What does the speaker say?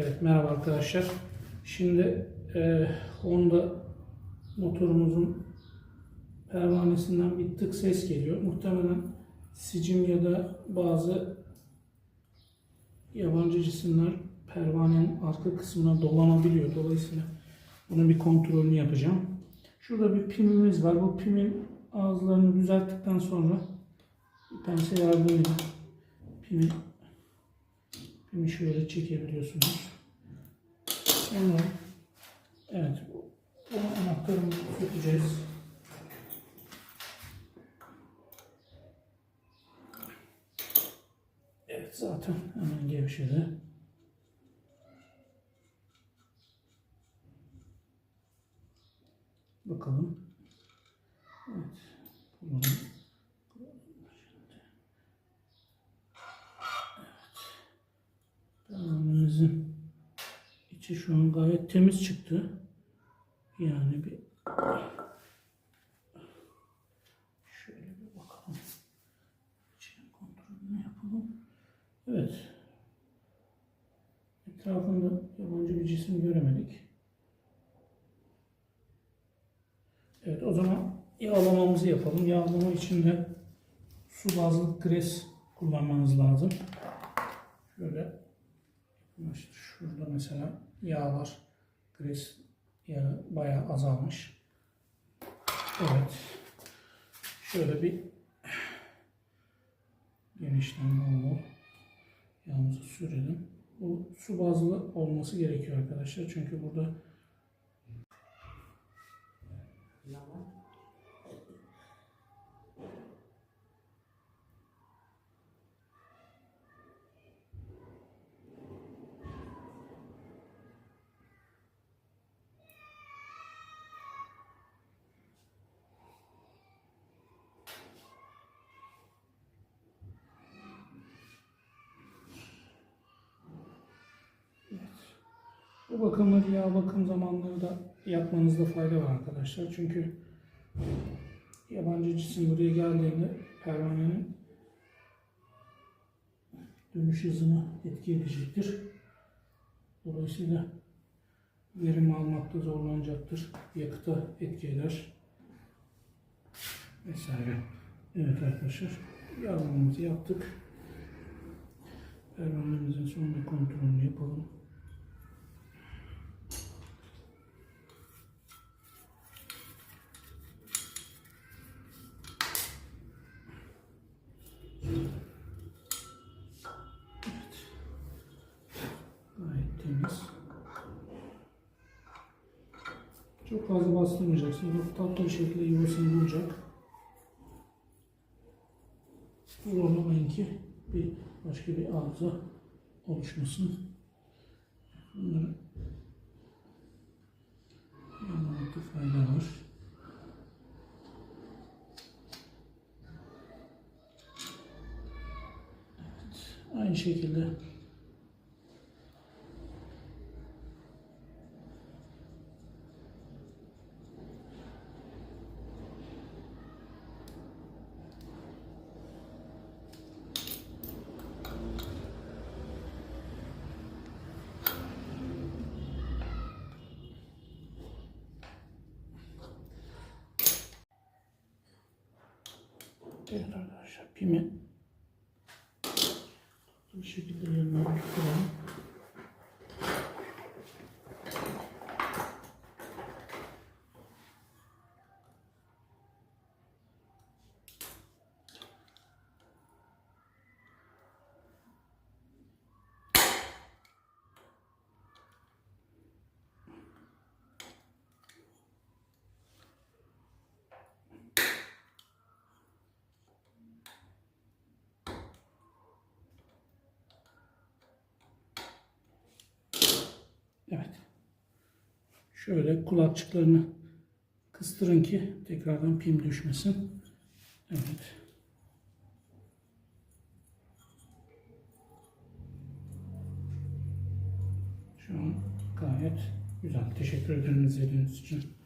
Evet merhaba arkadaşlar. Şimdi e, Honda motorumuzun pervanesinden bir tık ses geliyor. Muhtemelen sicim ya da bazı yabancı cisimler pervanenin arka kısmına dolanabiliyor. Dolayısıyla bunun bir kontrolünü yapacağım. Şurada bir pimimiz var. Bu pimin ağızlarını düzelttikten sonra pense yardımıyla pimi, pimi şöyle çekebiliyorsunuz. Sonra evet bu anahtarımızı sökeceğiz. Evet zaten hemen gevşedi. Bakalım. Evet. Bulalım. Pervanemizin içi şu an gayet temiz çıktı. Yani bir şöyle bir bakalım. İçinin kontrolünü yapalım. Evet. Etrafında yabancı bir cisim göremedik. Evet o zaman yağlamamızı yapalım. Yağlama için de su bazlı gres kullanmanız lazım. Şöyle işte şurada mesela yağ var. Gres yağı bayağı azalmış. Evet. Şöyle bir genişten bol bol yağımızı sürelim. Bu su bazlı olması gerekiyor arkadaşlar. Çünkü burada Bu bakımları yağ bakım zamanları da yapmanızda fayda var arkadaşlar. Çünkü yabancı cisim buraya geldiğinde pervanenin dönüş hızını etki edecektir. Dolayısıyla verim almakta zorlanacaktır. Yakıta etki eder. Vesaire. Evet arkadaşlar. Yağlamamızı yaptık. Pervanemizin son bir kontrolünü yapalım. Gayet temiz. Çok fazla bastırmayacaksınız. Bu tatlı bir şekilde yuvasını bulacak. Zorlamayın ki bir başka bir arıza oluşmasın. Bunları yapmakta fayda var. Aynı şekilde Evet arkadaşlar pimi bu şekilde yerine oturtalım. Evet. Şöyle kulakçıklarını kıstırın ki tekrardan pim düşmesin. Evet. Şu an gayet güzel. Teşekkür ederim izlediğiniz için.